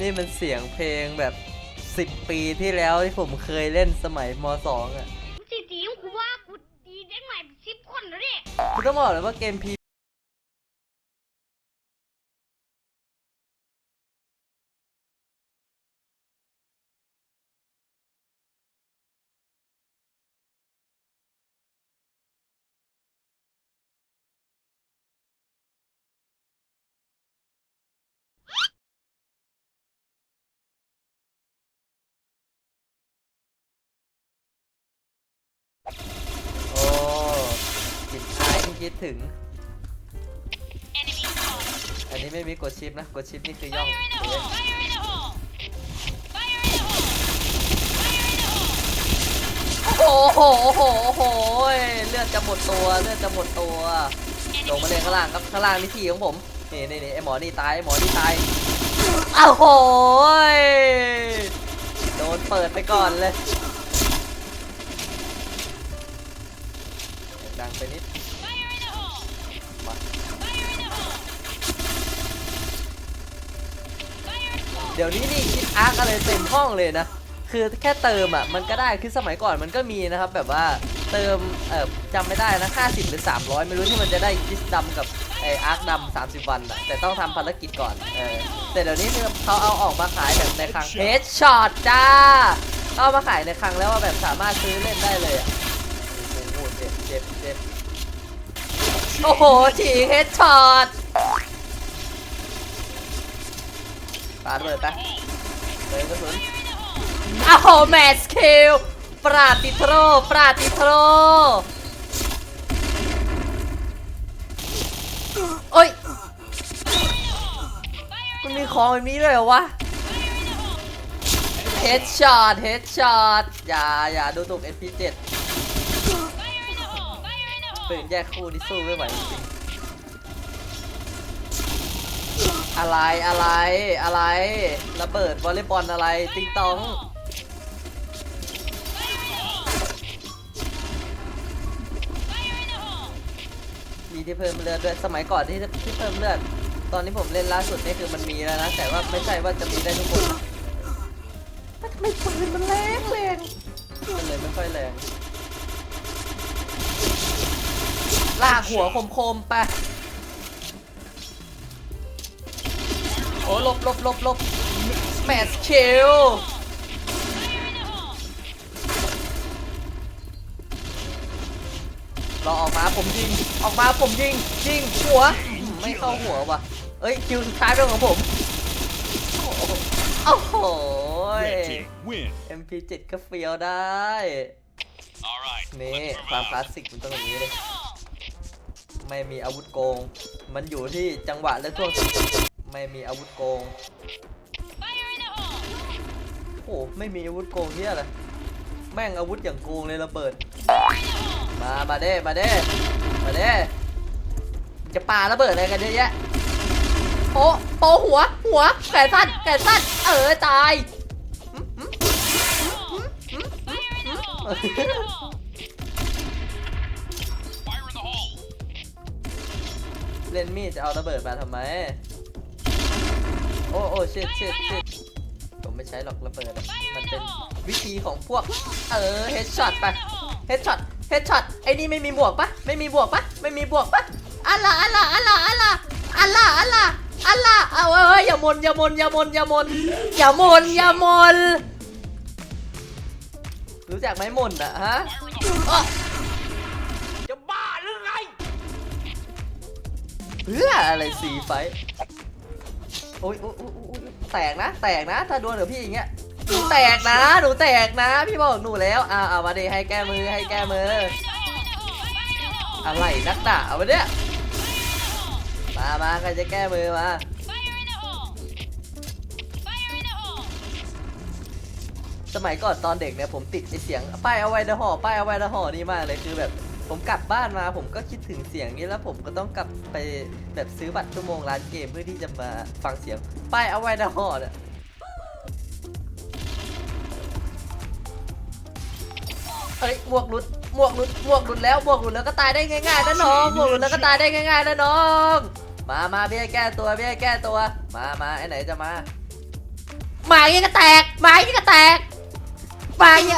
นี่มันเสียงเพลงแบบสิบปีที่แล้วที่ผมเคยเล่นสมัยมสองอะกูตีตีกูว่ากูตีเด็กใหม่สิบคนแล้วเนี่ย คุณต้องบอกเลยว่าเกมพี คิดถึง อันนี้ไม่มีกดชิปนะ กดชิปนี่คือย่องเอ๊ะโอ้โหโอ้โหโอ้โหเลือดจะหมดตัว เลือดจะหมดตัว ลงมาเลยข้างล่างครับ ข้างล่างนี่ที่ของผม นี่นี่นี่ไอหมอนี่ตายไอหมอนี่ตายอ้าวโหยโดนเปิดไปก่อนเลยดังไปนิด ดี๋ยวนี้นี่คิดอาร์คอะไรเต็มห้องเลยนะ คือแค่เติมอะมันก็ได้คือสมัยก่อนมันก็มีนะครับแบบว่าเติมเออจำไม่ได้นะ 50 หรือ 300 ไม่รู้ที่มันจะได้คิสดำกับไออาร์คดำ30วันอะแต่ต้องทำภารกิจก่อนเออแต่เดี๋ยวนี้คือเขาเอาออกมาขายแบบในครั้งเฮดช็อตจ้าเอามาขายในครั้งแล้วว่าแบบสามารถซื้อเล่นได้เลยอะโอ้โหเจ็บเจ็บเจ็บโอ้โหฉีกเฮดช็อต ปาดเบิดไปเลยกระสุนอ้าวแมทสคิลปราติโทรปราติโทรโอ้ยมันมีของแบบนี้เลยเหรอวะเฮดช็อตเฮดช็อตอย่าอย่าดูถูก SP7 ปืนแยกคู่ที่สู้ไม่ไหวจริง อะไรอะไรอะไรระเบิดวอลเลย์บอลอะไรติ๊งตองมีที่เพิ่มเลือดด้วยสมัยก่อนที่ที่เพิ่มเลือด ตอนนี้ผมเล่นล่าสุดนี่คือมันมีแล้วนะ แต่ว่าไม่ใช่ว่าจะมีได้ทุกคนแต่ทำไมปืนมันแรงแรงมันเลยไม่ค่อยแรงลากหัวคมๆไป อ้หลบหลบหลบหลบแมสคิลรอออกมาผมยิง ออกมาผมยิง ยิงหัวอืมไม่เข้าหัวว่ะ เอ้ยคิวสุดท้ายเป็นของผมโอ้โหโอ้โห Red team win. MP7 ก็เฟียวได้ All right. นี่ let's ความ move คลา out. สสิกมันต้องอย่างนี้เลย ไม่มีอาวุธโกง มันอยู่ที่จังหวะและช่วง ไม่มีอาวุธโกง โอ้ไม่มีอาวุธโกงเที่ยอะไรแม่งอาวุธอย่างโกงเลยระเบิด มา มาเด้ มาเด้ มาเด้ จะปาระเบิดอะไรกันเยอะแยะโปโปหัว หัว แขนสั้น แขนสั้น เออตายเล่นมีดจะเอาระเบิดมาทำไม โอ้โอ้ชิดชิดชิดผมไม่ใช้หรอกระเบิดอะมันเป็นวิธีของพวก เออเฮดช็อตไปเฮดช็อตเฮดช็อตไอ้นี่ไม่มีบวกปะไม่มีบวกปะไม่มีบวกปะอะล่ะอะล่ะอะล่ะอะล่ะอะล่ะอะล่ะอะล่ะเอาเอ้ยอย่ามนอย่ามนอย่ามนอย่ามนอย่ามนอย่ามนรู้จักไหมมนอะฮะอ๊ะจะบ้าหรือไงเพื่ออะไรสีไฟท์ โอ้ยโอ้ยแตกนะ แตกนะ ถ้าโดนกับพี่อย่างเงี้ยหนูแตกนะ หนูแตกนะ พี่บอกหนูแล้วอ่าเอามาดิให้แก้มือให้แก้มือ อะไรนักด่าเอาไปเนี่ยมามาใครจะแก้มือมาสมัยก่อนตอนเด็กเนี่ยผมติดไอเสียงป้ายเอาไว้ในห่อป้ายเอาไว้ในห่อนี่มากเลยคือแบบ ผมกลับบ้านมาผมก็คิดถึงเสียงนี้แล้วผมก็ต้องกลับไปแบบซื้อบัตรชั่วโมงร้านเกมเพื่อที่จะมาฟังเสียงป้ายเอาไว้ในห่อเนี่ยเอ้ยหมวกหลุดหมวกหลุดหมวกหลุดแล้วหมวกหลุดแล้วก็ตายได้ง่ายๆนะน้องหมวกหลุดแล้วก็ตายได้ง่ายๆนะน้อง มามาพี่ให้แก้ตัวพี่ให้แก้ตัว มามาไอ้ไหนจะมามาอย่างนี้ก็แตกมาอย่างนี้ก็แตกมาเย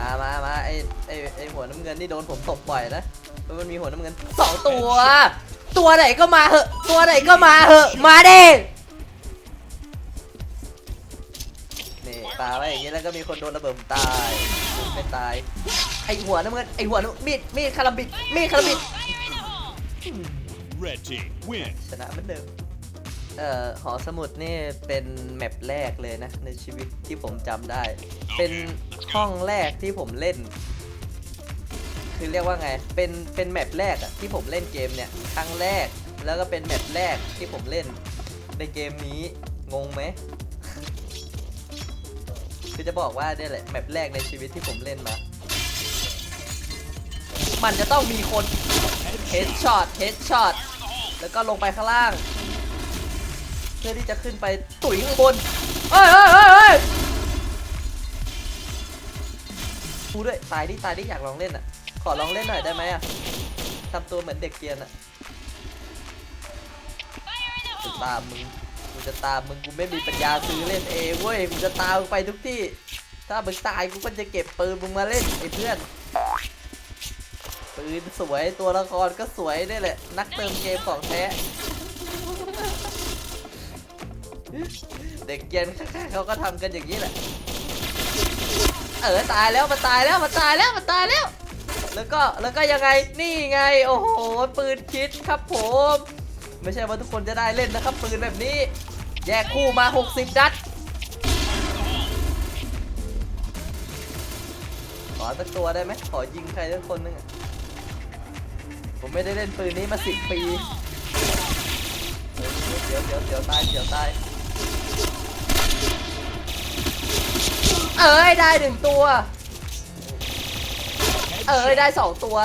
มามามาไอไอไอหัวน้ำเงินนี่โดนผมตบบ่อยนะเพราะมันมีหัวน้ำเงินสองตัว ตัวไหนก็มาเหอะ ตัวไหนก็มาเหอะ มาเด้นี่ปาไว้อย่างนี้แล้วก็มีคนโดนระเบิดผมตายไม่ตาย ไอหัวน้ำเงินไอหัวน้ำมีดมีดคาราบิดมีดคาราบิด Red team win. ชนะเหมือนเดิม เอ่อหอสมุดนี่เป็นแมปแรกเลยนะ ในชีวิตที่ผมจำได้ เป็นห้องแรกที่ผมเล่น คือเรียกว่าไง เป็นเป็นแมปแรกอะที่ผมเล่นเกมเนี่ยครั้งแรกแล้วก็เป็นแมปแรกที่ผมเล่นในเกมนี้งงไหมคือจะบอกว่าเนี่ยแหละแมปแรกในชีวิตที่ผมเล่นมา มันจะต้องมีคนเฮดช็อตเฮดช็อตแล้วก็ลงไปข้างล่าง เพื่อที่จะขึ้นไปตุ๋ยข้างบนเอ้ยเอ้ยเอ้ยเอ้ยกูด้วยตายดิตายดิอยากลองเล่นอะ ขอลองเล่นหน่อยได้ไหมอะทำตัวเหมือนเด็กเกียนอะจะตามมึงกูจะตามมึงกูไม่มีปัญญาซื้อเล่นเองเว้ยกูจะตามมึงไปทุกที่ ถ้ามึงตายกูก็จะเก็บปืนมึงมาเล่นไอ้เพื่อนปืนสวยตัวละครก็สวยนี่แหละ นักเติมเกมของแท้ เด็กเกียนข้างๆเขาก็ทำกันอย่างนี้แหละ เออตายแล้วมันตายแล้วมันตายแล้วมันตายแล้ว แล้วก็แล้วก็ยังไงนี่ไงโอ้โหปืนคิดครับผม ไม่ใช่ว่าทุกคนจะได้เล่นนะครับ ปืนแบบนี้ แยกคู่มา 60 นัดขอสักตัวได้ไหมขอยิงใครสักคนหนึงผมไม่ได้เล่นปืนนี้มาสิบปี เดี๋ยวเดี๋ยวเดี๋ยวตายเดี๋ยวตาย เอ้ยได้หนึ่งตัว เอ้ยได้สองตัว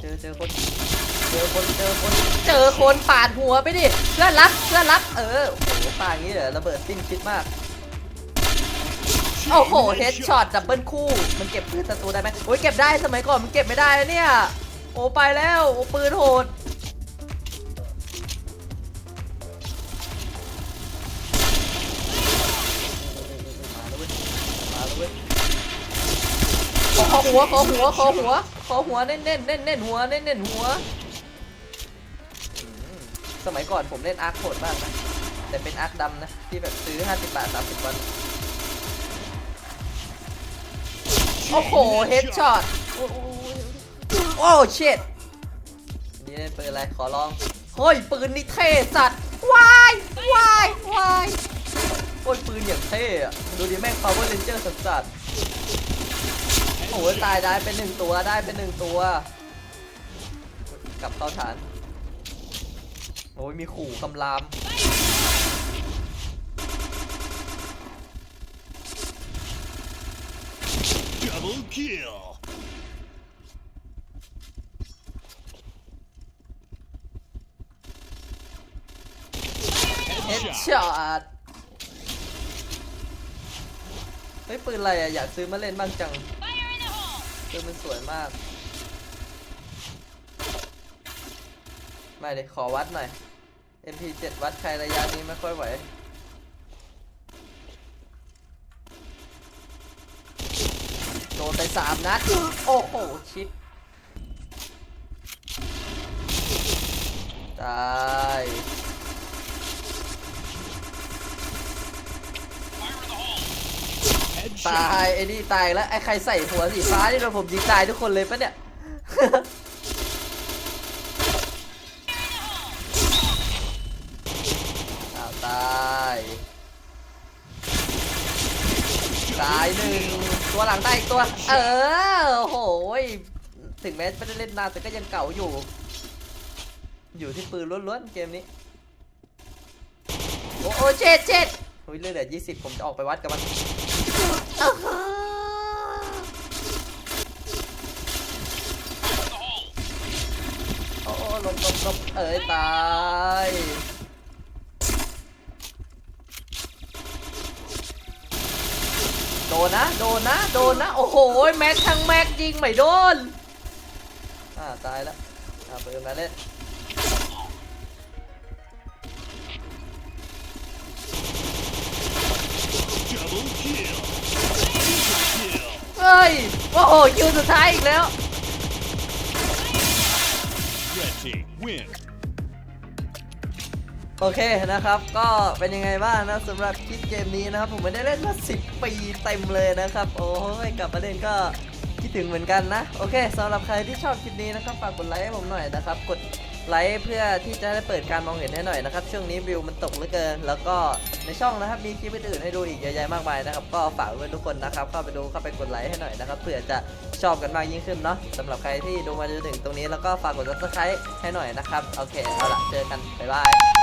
เจอเจอคน เจอคนเจอคนเจอคนปาดหัวไปดิเพื่อนรักเพื่อนรักเออโอ้โหปาอย่างนี้เหรอระเบิดสิ้นคิดมาก โอ้โหเฮดช็อตดับเบิลคู่ มันเก็บปืนศัตรูได้ไหมโอ้ยเก็บได้สมัยก่อนมันเก็บไม่ได้นะเนี่ย โอ้ไปแล้วโอ้ปืนโหดมาแล้วเว้ยมาแล้วเว้ยขอหัวขอหัวขอหัวขอหัวเน้นเน้นเน้นเน้นหัวเน้นเน้นหัวอืมสมัยก่อนผมเล่นอาร์คโหดมากนะ แต่เป็นอาร์คดำนะ ที่แบบซื้อ 50 บาท 30 วัน โอ้โห เฮดช็อตโอ้ โหโอ้เชิดนี่เล่นปืนอะไรขอลองเฮ้ยปืนนี่เท่สัตว์วายวายวายโอ้ยปืนอย่างเท่อะดูดิแม่ง power ranger สัสสัสโอ้ยตายได้เป็นหนึ่งตัวได้เป็นหนึ่งตัว กลับเข้าฐานโอ้ยมีขู่คำราม Double kill. เฮด ช็อตเฮ้ยปืนอะไรอะอยากซื้อมาเล่นบ้างจังปืนมันสวยมาก ไม่เลยขอวัดหน่อย MP7 วัดใครระยะนี้ไม่ค่อยไหวโดนไปสามนัด โอ้โห ชิดตาย ตายไอ้นี่ตายแล้วไอ้ใครใส่หัวสีฟ้านี่โดนผมยิงตายทุกคนเลยปะเนี่ยอ้าวตายตายหนึ่งตัวหลังตายอีกตัว เออโอ้โหยถึงแม้ไม่ได้เล่นนานแต่ก็ยังเก่าอยู่ อยู่ที่ปืนล้วนๆเกมนี้ โอ้โหเจ็ดเจ็ดเฮ้ยเลือดเหลือยี่สิบผมจะออกไปวัดกับมัน โอ้โหหลบหลบหลบเอ้ยตายโดนนะโดนนะโดนนะโอ้โหแม็กทั้งแม็กยิงไม่โดนอ่าตายแล้วอ่าเปิดมาเล่น โอ้โหคิวสุดท้ายอีกแล้ว Red team win. โอเคนะครับ ก็เป็นยังไงบ้างนะสำหรับคลิปเกมนี้นะครับ ผมไม่ได้เล่นมา 10 ปีเต็มเลยนะครับ โอ้ยกลับมาเล่นก็คิดถึงเหมือนกันนะ โอเคสำหรับใครที่ชอบคลิปนี้นะครับ ฝากกดไลค์ให้ผมหน่อยนะครับ กด ไลค์เพื่อที่จะได้เปิดการมองเห็นให้หน่อยนะครับช่วงนี้วิวมันตกเหลือเกิน แล้วก็ในช่องนะครับมีคลิปอื่นๆให้ดูอีกเยอะแยะมากมายนะครับก็ฝากไว้ทุกคนนะครับเข้าไปดูเข้าไปกดไลค์ให้หน่อยนะครับเผื่อจะชอบกันมากยิ่งขึ้นเนาะสำหรับใครที่ดูมาจนถึงตรงนี้แล้วก็ฝากกด subscribe ให้หน่อยนะครับโอเคเอาละเจอกันบ๊ายบาย